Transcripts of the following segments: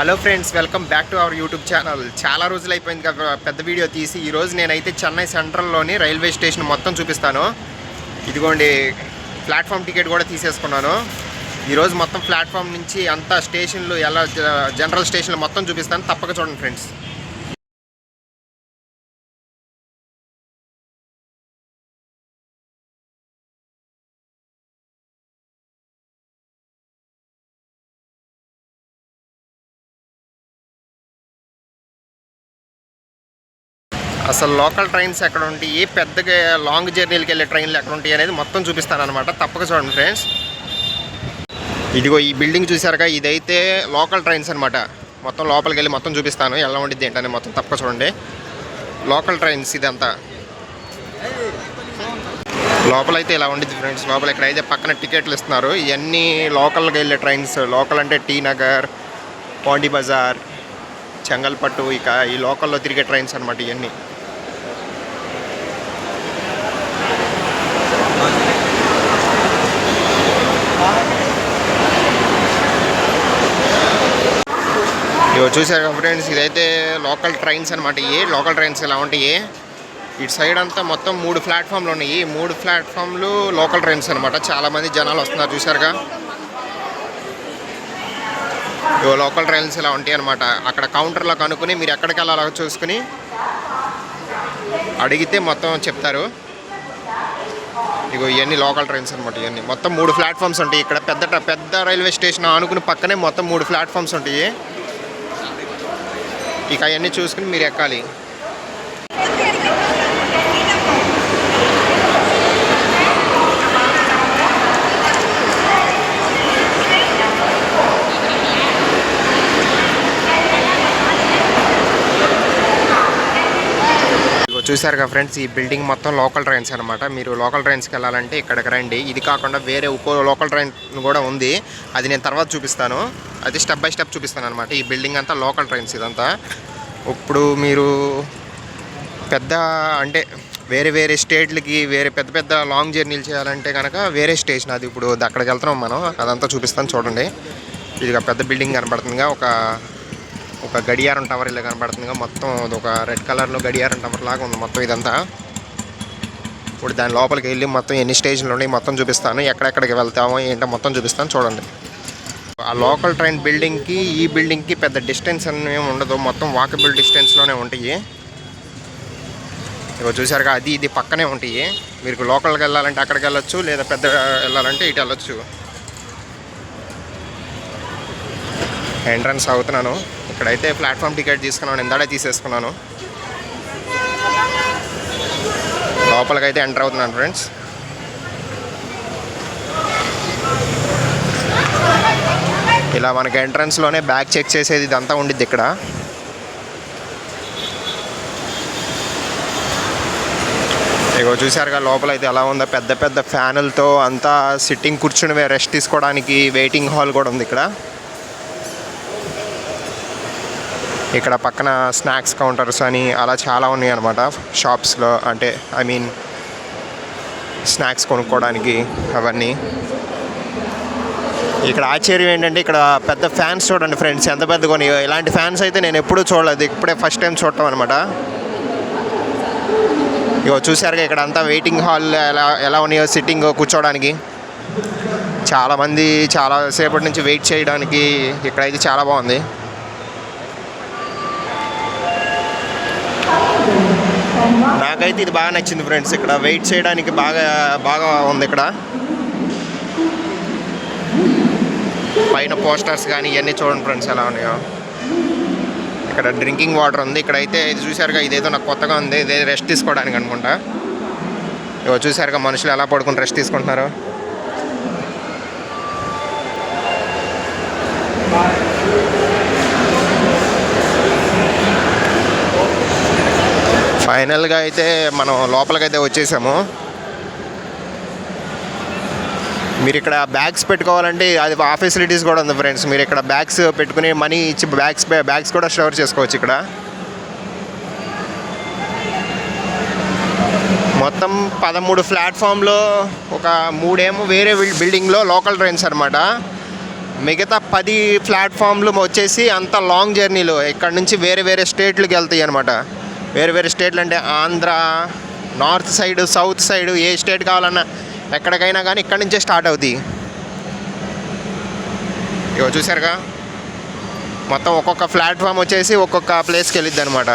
Hello friends welcome back to our YouTube channel చాలా రోజులు అయిపోయింది పెద్ద వీడియో తీసి. ఈరోజు నేనైతే చెన్నై సెంట్రల్లోని రైల్వే స్టేషన్ మొత్తం చూపిస్తాను. ఇదిగోండి ప్లాట్ఫామ్ టికెట్ కూడా తీసేసుకున్నాను. ఈరోజు మొత్తం ప్లాట్ఫామ్ నుంచి అంతా స్టేషన్లు ఎలా జనరల్ స్టేషన్లు మొత్తం చూపిస్తాను. తప్పక చూడండి ఫ్రెండ్స్ అసలు లోకల్ ట్రైన్స్ ఎక్కడ ఉంటాయి? పెద్దగా లాంగ్ జర్నీలకు వెళ్ళే ట్రైన్లు ఎక్కడ ఉంటాయి అనేది మొత్తం చూపిస్తాను అనమాట తప్పక చూడండి ఫ్రెండ్స్. ఇదిగో ఈ బిల్డింగ్ చూసారుగా ఇదైతే లోకల్ ట్రైన్స్ అనమాట మొత్తం లోపలికి వెళ్ళి మొత్తం చూపిస్తాను ఎలా ఉండిద్ది ఏంటని మొత్తం తప్పక చూడండి. లోకల్ ట్రైన్స్ ఇదంతా. లోపలైతే ఇలా ఉండిద్ది ఫ్రెండ్స్. లోపల ఇక్కడైతే పక్కన టికెట్లు ఇస్తున్నారు. ఇవన్నీ లోకల్కి వెళ్ళే ట్రైన్స్. లోకల్ అంటే టీ నగర్ పాండి బజార్ చెంగల్పట్టు ఇక ఈ లోకల్లో తిరిగే ట్రైన్స్ అనమాట ఇవన్నీ. ఇదిగో చూసారు కదా ఫ్రెండ్స్ ఇదైతే లోకల్ ట్రైన్స్ అనమాట ఇవి లోకల్ ట్రైన్స్ ఇలా ఉంటాయి ఇటు సైడ్ అంతా మొత్తం మూడు ప్లాట్ఫామ్లు ఉన్నాయి. ఈ మూడు ప్లాట్ఫామ్లు లోకల్ ట్రైన్స్ అనమాట చాలామంది జనాలు వస్తున్నారు చూసారుగా ఇవో లోకల్ ట్రైన్స్ ఇలా ఉంటాయి అనమాట అక్కడ కౌంటర్లో కనుక్కుని మీరు ఎక్కడికి వెళ్ళాలో చూసుకుని అడిగితే మొత్తం చెప్తారు. ఇగో ఇవన్నీ లోకల్ ట్రైన్స్ అనమాట ఇవన్నీ మొత్తం మూడు ప్లాట్ఫామ్స్ ఉంటాయి. ఇక్కడ పెద్ద పెద్ద రైల్వే స్టేషన్ ఆనుకుని పక్కనే మొత్తం మూడు ప్లాట్ఫామ్స్ ఉంటాయి ఇక అవన్నీ చూసుకుని మీరు ఎక్కాలి. చూసారుగా ఫ్రెండ్స్ ఈ బిల్డింగ్ మొత్తం లోకల్ ట్రైన్స్ అనమాట మీరు లోకల్ ట్రైన్స్కి వెళ్ళాలంటే ఇక్కడికి రండి. ఇది కాకుండా వేరే ఒక్కో లోకల్ ట్రైన్ కూడా ఉంది. అది నేను తర్వాత చూపిస్తాను. అది స్టెప్ బై స్టెప్ చూపిస్తాను అనమాట ఈ బిల్డింగ్ అంతా లోకల్ ట్రైన్స్ ఇదంతా. ఇప్పుడు మీరు పెద్ద అంటే వేరే వేరే స్టేట్లకి వేరే పెద్ద పెద్ద లాంగ్ జర్నీలు చేయాలంటే కనుక వేరే స్టేషన్ అది. ఇప్పుడు అక్కడికి వెళ్తున్నాం మనం. అదంతా చూపిస్తాను చూడండి. ఇది పెద్ద బిల్డింగ్ కనబడుతుందిగా. ఒక ఒక గడియారం టవర్ ఇలా కనబడుతుందిగా మొత్తం అది ఒక రెడ్ కలర్లో గడియారం టవర్ లాగా ఉంది మొత్తం ఇదంతా. ఇప్పుడు దాని లోపలికి వెళ్ళి మొత్తం ఎన్ని స్టేషన్లు ఉన్నాయి మొత్తం చూపిస్తాను. ఎక్కడెక్కడికి వెళ్తామో ఏంటో మొత్తం చూపిస్తాను. చూడండి. ఆ లోకల్ ట్రైన్ బిల్డింగ్కి ఈ బిల్డింగ్కి పెద్ద డిస్టెన్స్ అనేవి ఉండదు. మొత్తం వాకబుల్ డిస్టెన్స్లోనే ఉంటాయి. ఇక చూసారుగా అది ఇది పక్కనే ఉంటాయి. మీరు లోకల్కి వెళ్ళాలంటే అక్కడికి వెళ్ళొచ్చు లేదా పెద్ద వెళ్ళాలంటే ఇటు వెళ్ళొచ్చు. ఎంట్రన్స్ అవుతున్నాను. ఇక్కడైతే ప్లాట్ఫామ్ టికెట్ తీసుకున్నాను ఇందాడే తీసేసుకున్నాను. లోపలికైతే ఎంటర్ అవుతున్నాను ఫ్రెండ్స్. ఇలా మనకి ఎంట్రన్స్లోనే బ్యాగ్ చెక్ చేసేది ఇదంతా ఉండిద్ది ఇక్కడ. ఇగో చూసారుగా లోపల అయితే ఎలా ఉందో పెద్ద పెద్ద ఫ్యానులతో అంతా సిట్టింగ్ కూర్చుని రెస్ట్ తీసుకోవడానికి వెయిటింగ్ హాల్ కూడా ఉంది ఇక్కడ. ఇక్కడ పక్కన స్నాక్స్ కౌంటర్స్ అని అలా చాలా ఉన్నాయి అనమాట షాప్స్లో. అంటే ఐ మీన్ స్నాక్స్ కొనుక్కోవడానికి అవన్నీ. ఇక్కడ ఆశ్చర్యం ఏంటంటే ఇక్కడ పెద్ద ఫ్యాన్స్ చూడండి ఫ్రెండ్స్ ఎంత పెద్ద కొని ఇలాంటి ఫ్యాన్స్ అయితే నేను ఎప్పుడూ చూడలేదు ఇప్పుడే ఫస్ట్ టైం చూడటం అనమాట ఇగో చూసారుగా ఇక్కడ అంతా వెయిటింగ్ హాల్ ఎలా ఎలా ఉన్నాయో సిట్టింగ్ కూర్చోవడానికి. చాలామంది చాలా సేపటి నుంచి వెయిట్ చేయడానికి ఇక్కడైతే చాలా బాగుంది. నాకైతే ఇది బాగా నచ్చింది ఫ్రెండ్స్. ఇక్కడ వెయిట్ చేయడానికి బాగా బాగా ఉంది ఇక్కడ. పైన పోస్టర్స్ కానీ ఇవన్నీ చూడండి ఫ్రెండ్స్ ఎలా ఉన్నాయో. ఇక్కడ డ్రింకింగ్ వాటర్ ఉంది. ఇక్కడైతే ఇది చూసారుగా ఇదేదో నాకు కొత్తగా ఉంది. ఇదే రెస్ట్ తీసుకోవడానికి అనుకుంటా. ఇవో చూసారుగా మనుషులు ఎలా పడుకుని రెస్ట్ తీసుకుంటున్నారు. ఫైనల్గా అయితే మనం లోపలికైతే వచ్చేసాము. మీరు ఇక్కడ బ్యాగ్స్ పెట్టుకోవాలంటే అది ఆ ఫెసిలిటీస్ కూడా ఉంది ఫ్రెండ్స్. మీరు ఇక్కడ బ్యాగ్స్ పెట్టుకుని మనీ ఇచ్చి బ్యాగ్స్ బ్యాగ్స్ కూడా స్టోర్ చేసుకోవచ్చు ఇక్కడ. మొత్తం పదమూడు ప్లాట్ఫామ్లో ఒక మూడేమో వేరే బిల్డింగ్లో లోకల్ ట్రైన్స్ అనమాట మిగతా పది ప్లాట్ఫామ్లు వచ్చేసి అంత లాంగ్ జర్నీలు. ఇక్కడ నుంచి వేరే వేరే స్టేట్లకు వెళ్తాయి అనమాట వేరే వేరే స్టేట్లు అంటే Andhra north side south side ఏ స్టేట్ కావాలన్నా ఎక్కడికైనా కానీ ఇక్కడి నుంచే స్టార్ట్ అవుతాయి. ఇగో చూసారుగా? మొత్తం ఒక్కొక్క ప్లాట్ఫామ్ వచ్చేసి ఒక్కొక్క ప్లేస్కి వెళ్ళిద్ది అనమాట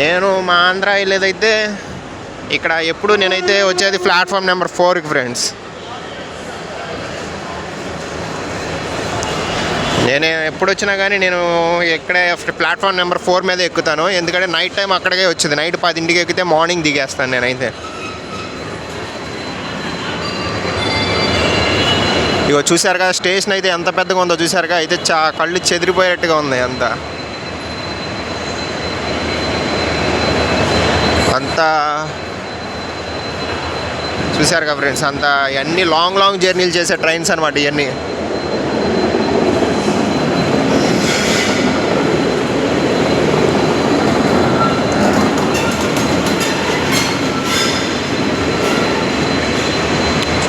నేను మా ఆంధ్ర వెళ్ళేదైతే ఇక్కడ ఎప్పుడు నేనైతే వచ్చేది ప్లాట్ఫామ్ నెంబర్ ఫోర్కి ఫ్రెండ్స్. నేను ఎప్పుడు వచ్చినా కానీ నేను ఇక్కడే ప్లాట్ఫామ్ నెంబర్ ఫోర్ మీద ఎక్కుతాను. ఎందుకంటే నైట్ టైం అక్కడికే వచ్చింది. నైట్ పదింటికి ఎక్కితే మార్నింగ్ దిగేస్తాను నేనైతే. ఇగో చూసారుగా స్టేషన్ అయితే ఎంత పెద్దగా ఉందో చూసారుగా అయితే చా కళ్ళు చెదిరిపోయేట్టుగా ఉంది అంతా. అంతా చూసారుగా ఫ్రెండ్స్ అంతా అన్ని లాంగ్ లాంగ్ జర్నీలు చేసే ట్రైన్స్ అనమాట ఇవన్నీ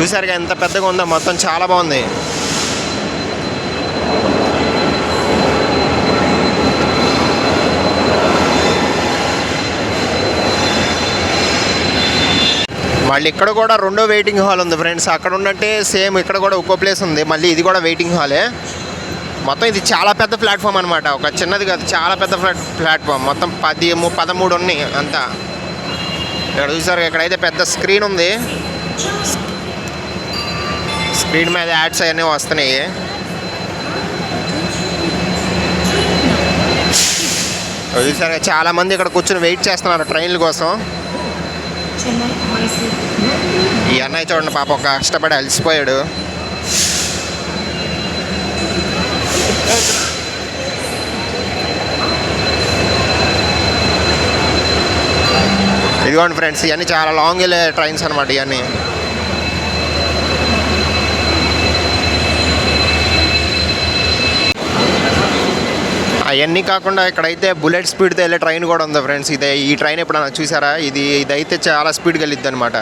చూసారుగా ఎంత పెద్దగా ఉందో. మొత్తం చాలా బాగుంది. మళ్ళీ ఇక్కడ కూడా రెండో వెయిటింగ్ హాల్ ఉంది ఫ్రెండ్స్. అక్కడ ఉన్నట్టే సేమ్ ఇక్కడ కూడా ఒక్కో ప్లేస్ ఉంది. మళ్ళీ ఇది కూడా వెయిటింగ్ హాలే మొత్తం ఇది చాలా పెద్ద ప్లాట్ఫామ్ అనమాట ఒక చిన్నది కాదు చాలా పెద్ద ప్లాట్ ప్లాట్ఫామ్ మొత్తం పది పదమూడు ఉన్నాయి అంతా. ఇక్కడ చూసారు ఇక్కడైతే పెద్ద స్క్రీన్ ఉంది. స్క్రీన్ మీద యాడ్స్ అవన్నీ వస్తున్నాయి. చూసారు చాలా మంది ఇక్కడ కూర్చొని వెయిట్ చేస్తున్నారు ట్రైన్ల కోసం. ఈ అన్నయ్య చూడండి పాప ఒక కష్టపడి అలసిపోయాడు. ఇదిగోండి ఫ్రెండ్స్ ఇవన్నీ చాలా లాంగ్ వెళ్ళే ట్రైన్స్ అనమాట ఇవన్నీ. అవన్నీ కాకుండా ఇక్కడైతే బుల్లెట్ స్పీడ్తో వెళ్ళే ట్రైన్ కూడా ఉంది ఫ్రెండ్స్. ఇదే ఈ ట్రైన్ ఎప్పుడైనా చూసారా? ఇది ఇదైతే చాలా స్పీడ్గా వెళ్ళిద్ది అనమాట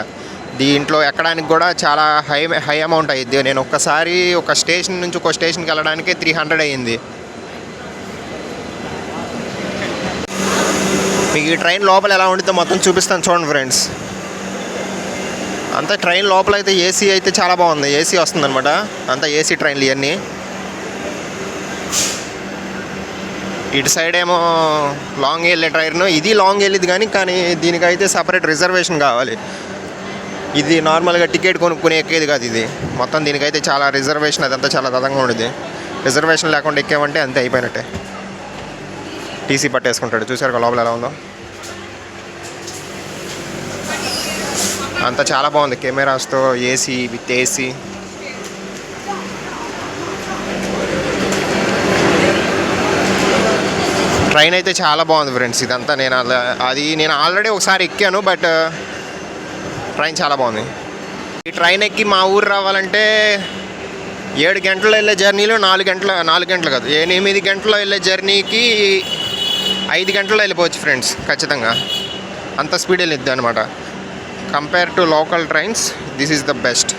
దీంట్లో ఎక్కడానికి కూడా చాలా హై హై అమౌంట్ అయ్యింది నేను ఒక్కసారి ఒక స్టేషన్ నుంచి ఒక స్టేషన్కి వెళ్ళడానికి త్రీ హండ్రెడ్ అయ్యింది. మీకు ఈ ట్రైన్ లోపల ఎలా ఉండితే మొత్తం చూపిస్తాను చూడండి ఫ్రెండ్స్. అంతా ట్రైన్ లోపల అయితే ఏసీ అయితే చాలా బాగుంది. ఏసీ వస్తుంది అనమాట అంతా ఏసీ ట్రైన్లు ఇవన్నీ ఇటు సైడ్ ఏమో లాంగ్ వెళ్ళే ట్రైన్ ఇది లాంగ్ వెళ్ళేది కానీ కానీ దీనికైతే సపరేట్ రిజర్వేషన్ కావాలి. ఇది నార్మల్గా టికెట్ కొనుక్కుని ఎక్కేది కాదు ఇది. మొత్తం దీనికైతే చాలా రిజర్వేషన్ అదంతా చాలా దదంగా ఉండేది. రిజర్వేషన్ లేకుండా ఎక్కామంటే అంతే అయిపోయినట్టే. టీసీ పట్టేసుకుంటాడు. చూసారు లోపల ఎలా ఉందో? అంతా చాలా బాగుంది. కెమెరాస్తో ఏసీ విత్ ఏసీ ట్రైన్ అయితే చాలా బాగుంది ఫ్రెండ్స్ ఇదంతా నేను అలా- అది నేను ఆల్రెడీ ఒకసారి ఎక్కాను బట్ ట్రైన్ చాలా బాగుంది. ఈ ట్రైన్ ఎక్కి మా ఊరు రావాలంటే ఏడు గంటలు వెళ్ళే జర్నీలో నాలుగు గంటల నాలుగు గంటలు కాదు ఎనిమిది గంటలు వెళ్ళే జర్నీకి ఐదు గంటల్లో వెళ్ళిపోవచ్చు ఫ్రెండ్స్ ఖచ్చితంగా. అంత స్పీడ్ వెళ్ళిద్ది అనమాట compare to local trains this is the best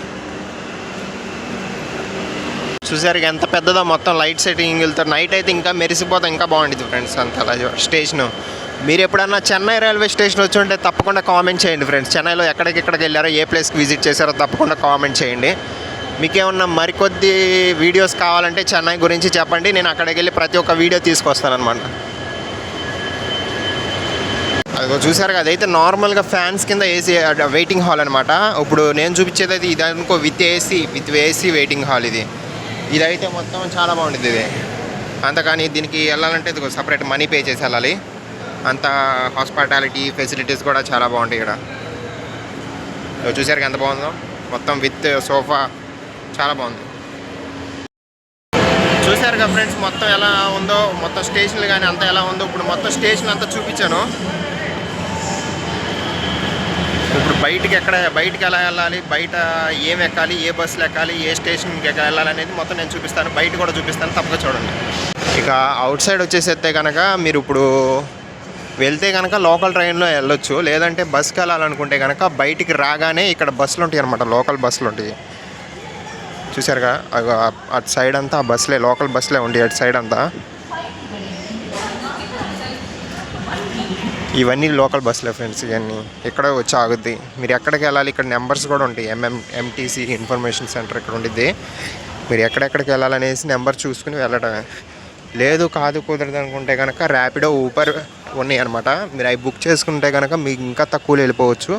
చూసారు ఎంత పెద్దదో మొత్తం లైట్ సెట్టింగ్ వెళ్తారు నైట్ అయితే ఇంకా మెరిసిపోతే ఇంకా బాగుంటుంది ఫ్రెండ్స్ అంత స్టేషన్ మీరు ఎప్పుడన్నా చెన్నై రైల్వే స్టేషన్ వచ్చి ఉంటే తప్పకుండా కామెంట్ చేయండి ఫ్రెండ్స్ చెన్నైలో ఎక్కడికెక్కడికి వెళ్ళారో ఏ ప్లేస్కి విజిట్ చేశారో తప్పకుండా కామెంట్ చేయండి. మీకేమన్నా మరికొద్ది వీడియోస్ కావాలంటే చెన్నై గురించి చెప్పండి. నేను అక్కడికి వెళ్ళి ప్రతి ఒక్క వీడియో తీసుకొస్తాను అనమాట అదిగో చూసారు కదా అదైతే నార్మల్గా ఫ్యాన్స్ కింద ఏసీ వెయిటింగ్ హాల్ అనమాట ఇప్పుడు నేను చూపించేది అది ఇది అనుకో with AC with AC waiting hall ఇది. ఇదైతే మొత్తం చాలా బాగుంటుంది ఇది. అంత కానీ దీనికి వెళ్ళాలంటే ఇది సపరేట్ మనీ పే చేసి వెళ్ళాలి. అంత హాస్పిటాలిటీ ఫెసిలిటీస్ కూడా చాలా బాగుంటాయి ఇక్కడ. చూసారు ఎంత బాగుందో? మొత్తం విత్ సోఫా చాలా బాగుంది. చూసారుగా కదా ఫ్రెండ్స్ మొత్తం ఎలా ఉందో? మొత్తం స్టేషన్లు కానీ అంతా ఎలా ఉందో? ఇప్పుడు మొత్తం స్టేషన్ అంతా చూపించాను ఇప్పుడు బయటికి ఎక్కడ బయటికి ఎలా వెళ్ళాలి బయట ఏం ఎక్కాలి ఏ బస్సులు ఎక్కాలి ఏ స్టేషన్కి ఎక్కడ వెళ్ళాలి అనేది మొత్తం నేను చూపిస్తాను. బయట కూడా చూపిస్తాను తప్పక చూడండి. ఇక అవుట్ సైడ్ వచ్చేసేస్తే కనుక మీరు ఇప్పుడు వెళ్తే కనుక లోకల్ ట్రైన్లో వెళ్ళొచ్చు. లేదంటే బస్కి వెళ్ళాలనుకుంటే కనుక బయటికి రాగానే ఇక్కడ బస్సులు ఉంటాయి అనమాట లోకల్ బస్సులు ఉంటాయి. చూసారుగా అటు సైడ్ అంతా ఆ బస్సులే లోకల్ బస్సులే ఉండి అటు సైడ్ అంతా. ఇవన్నీ లోకల్ బస్సులే ఫ్రెండ్స్ ఇవన్నీ. ఇక్కడ వచ్చి ఆగుద్ది. మీరు ఎక్కడికి వెళ్ళాలి? ఇక్కడ నెంబర్స్ కూడా ఉంటాయి. ఎంఎం ఎంటీసీ ఇన్ఫర్మేషన్ సెంటర్ ఇక్కడ ఉండిద్ది. మీరు ఎక్కడెక్కడికి వెళ్ళాలనేసి నెంబర్ చూసుకుని వెళ్ళడమే. లేదు కాదు కుదరదు అనుకుంటే కనుక ర్యాపిడో ఊపర్ ఉన్నాయి అనమాట మీరు అవి బుక్ చేసుకుంటే కనుక మీకు ఇంకా తక్కువలో వెళ్ళిపోవచ్చు.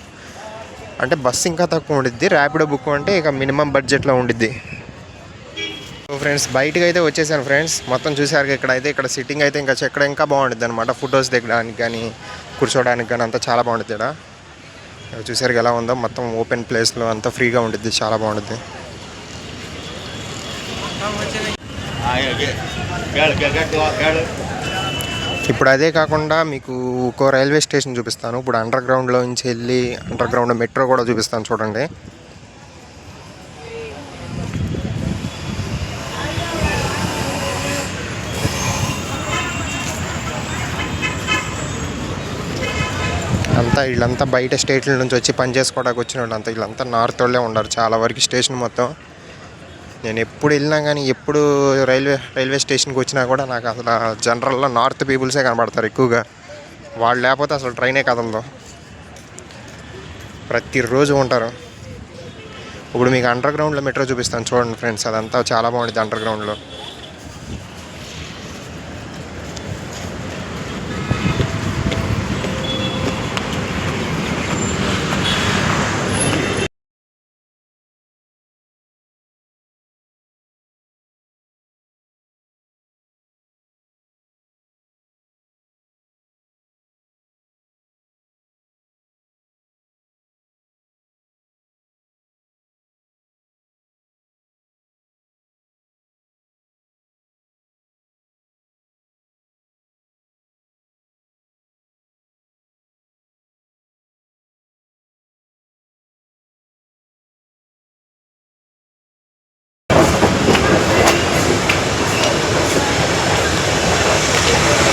అంటే బస్సు ఇంకా తక్కువ ఉండిద్ది. ర్యాపిడో బుక్ అంటే ఇక మినిమం బడ్జెట్లో ఉండిద్ది. సో ఫ్రెండ్స్ బయటకు అయితే వచ్చేసాను ఫ్రెండ్స్. మొత్తం చూసారు ఇక్కడ అయితే ఇక్కడ సిట్టింగ్ అయితే ఇంకా ఎక్కడ ఇంకా బాగుంటుంది అనమాట ఫొటోస్ దిగడానికి కానీ. కూర్చోడానికి కానీ అంతా చాలా బాగుంటుంది ఇక్కడ ఇక్కడ చూసారు ఎలా ఉందో మొత్తం ఓపెన్ ప్లేస్లో అంతా ఫ్రీగా ఉంటుంది చాలా బాగుంటుంది ఇప్పుడు అదే కాకుండా మీకు ఒక రైల్వే స్టేషన్ చూపిస్తాను. ఇప్పుడు అండర్ గ్రౌండ్లో నుంచి వెళ్ళి అండర్ గ్రౌండ్ మెట్రో కూడా చూపిస్తాను చూడండి. అంతా వీళ్ళంతా బయట స్టేట్ల నుంచి వచ్చి పని చేసుకోవడానికి వచ్చిన వాళ్ళంతా వీళ్ళంతా నార్త్ వాళ్ళే ఉన్నారు. చాలా వరకు స్టేషన్ మొత్తం. నేను ఎప్పుడు వెళ్ళినా కానీ ఎప్పుడు రైల్వే రైల్వే స్టేషన్కి వచ్చినా కూడా నాకు అసలు జనరల్లో నార్త్ పీపుల్సే కనబడతారు ఎక్కువగా. వాళ్ళు లేకపోతే అసలు ట్రైనే కదలదు. ప్రతిరోజు ఉంటారు. ఇప్పుడు మీకు అండర్ గ్రౌండ్లో మెట్రో చూపిస్తాను. చూడండి ఫ్రెండ్స్ అదంతా చాలా బాగుంటుంది అండర్ గ్రౌండ్లో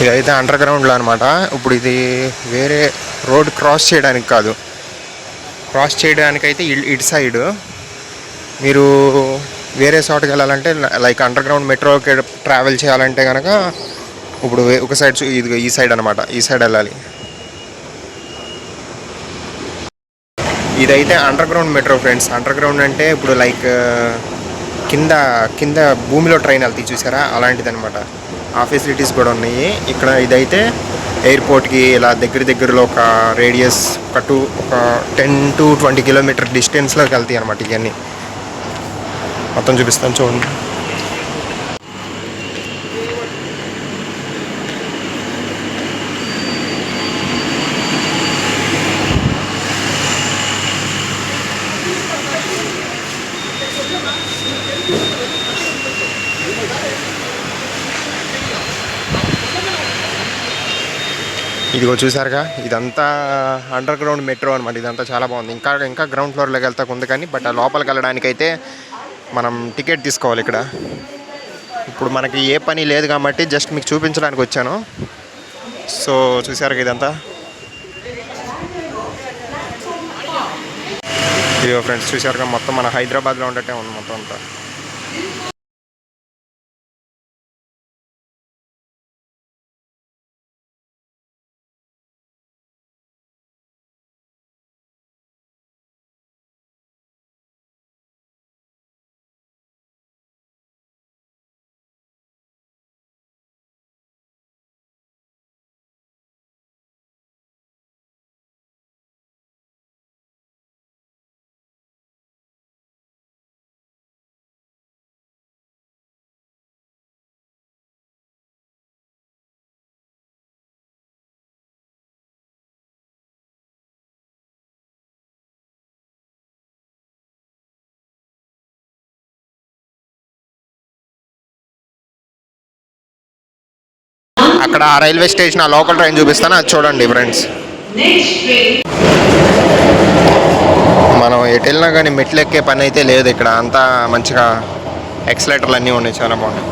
ఇదైతే అండర్ గ్రౌండ్లో అనమాట ఇప్పుడు ఇది వేరే రోడ్ క్రాస్ చేయడానికి కాదు. క్రాస్ చేయడానికి అయితే ఇటు సైడ్ మీరు వేరే చోటకి వెళ్ళాలంటే లైక్ అండర్ గ్రౌండ్ మెట్రోకి ట్రావెల్ చేయాలంటే కనుక ఇప్పుడు ఒక సైడ్ చూ- ఇది ఈ సైడ్ అనమాట ఈ సైడ్ వెళ్ళాలి. ఇదైతే underground metro friends underground అంటే ఇప్పుడు లైక్ కింద కింద భూమిలో ట్రైన్ వెళ్తాయి చూసారా? అలాంటిది అనమాట ఆ ఫెసిలిటీస్ కూడా ఉన్నాయి. ఇక్కడ ఇదైతే ఎయిర్పోర్ట్కి ఇలా దగ్గర దగ్గరలో ఒక రేడియస్ ఒక టూ ఒక టెన్ టు ట్వంటీ కిలోమీటర్ డిస్టెన్స్లోకి వెళ్తాయి అనమాట ఇవన్నీ మొత్తం చూపిస్తాను చూడండి. ఇదిగో చూసారుగా ఇదంతా అండర్ గ్రౌండ్ మెట్రో అనమాట ఇదంతా చాలా బాగుంది. ఇంకా ఇంకా గ్రౌండ్ ఫ్లోర్లోకి వెళ్తాకు ఉంది కానీ బట్ ఆ లోపలికి వెళ్ళడానికి అయితే మనం టికెట్ తీసుకోవాలి ఇక్కడ. ఇప్పుడు మనకి ఏ పని లేదు కాబట్టి జస్ట్ మీకు చూపించడానికి వచ్చాను. సో చూసారుగా ఇదంతా? ఇదిగో ఫ్రెండ్స్ చూసారుగా మొత్తం మన హైదరాబాద్లో ఉండటే ఉంది మొత్తం అంతా. అక్కడ ఆ రైల్వే స్టేషన్ ఆ లోకల్ ట్రైన్ చూపిస్తాను అది చూడండి ఫ్రెండ్స్. మనం ఎటు వెళ్ళినా కానీ మెట్లు ఎక్కే పని అయితే లేదు ఇక్కడ. అంతా మంచిగా ఎక్సలేటర్లు అన్నీ ఉన్నాయి చాలా బాగున్నాయి.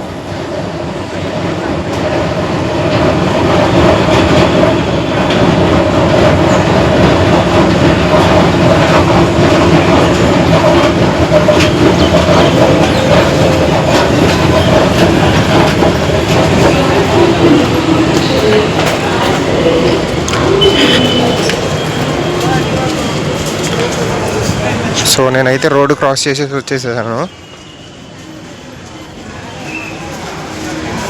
సో నేనైతే రోడ్డు క్రాస్ చేసేసి వచ్చేసాను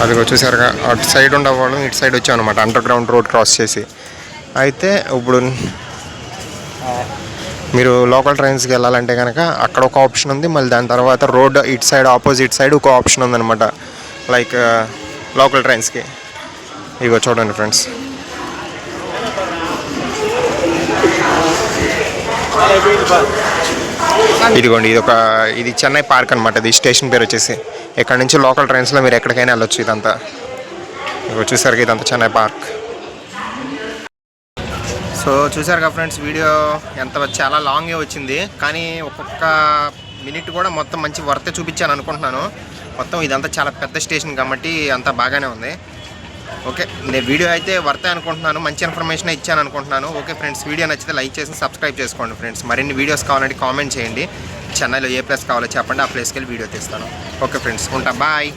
అదిగో చూసారుగా అటు సైడ్ ఉండేవాళ్ళు ఇటు సైడ్ వచ్చాం అనమాట అండర్ గ్రౌండ్ రోడ్ క్రాస్ చేసి. అయితే ఇప్పుడు మీరు లోకల్ ట్రైన్స్కి వెళ్ళాలంటే కనుక అక్కడ ఒక ఆప్షన్ ఉంది మళ్ళీ దాని తర్వాత రోడ్ ఇటు సైడ్ ఆపోజిట్ సైడ్ ఒక ఆప్షన్ ఉందన్నమాట లైక్ లోకల్ ట్రైన్స్కి ఇగో చూడండి ఫ్రెండ్స్ ఇదిగోండి ఇది ఒక ఇది చెన్నై పార్క్ అనమాట ఇది స్టేషన్ పేరు వచ్చేసి. ఇక్కడ నుంచి లోకల్ ట్రైన్స్లో మీరు ఎక్కడికైనా వెళ్ళొచ్చు ఇదంతా. ఇగో చూసారు ఇదంతా చెన్నై పార్క్. సో చూసారుగా ఫ్రెండ్స్ వీడియో ఎంత చాలా లాంగే వచ్చింది. కానీ ఒక్కొక్క మినిట్ కూడా మొత్తం మంచి వర్తే చూపించాను అనుకుంటున్నాను. మొత్తం ఇదంతా చాలా పెద్ద స్టేషన్ కాబట్టి అంతా బాగానే ఉంది. ఓకే నేను వీడియో అయితే వర్తే అనుకుంటున్నాను మంచి ఇన్ఫర్మేషన్ ఇచ్చాను అనుకుంటున్నాను. ఓకే ఫ్రెండ్స్ వీడియో నచ్చితే లైక్ చేసి సబ్స్క్రైబ్ చేసుకోండి ఫ్రెండ్స్. మరిన్ని వీడియోస్ కావాలంటే కామెంట్ చేయండి. చెన్నైలో ఏ ప్లేస్ కావాలో చెప్పండి ఆ ప్లేస్కి వెళ్ళి వీడియో తీస్తాను. ఓకే ఫ్రెండ్స్ ఉంటా బాయ్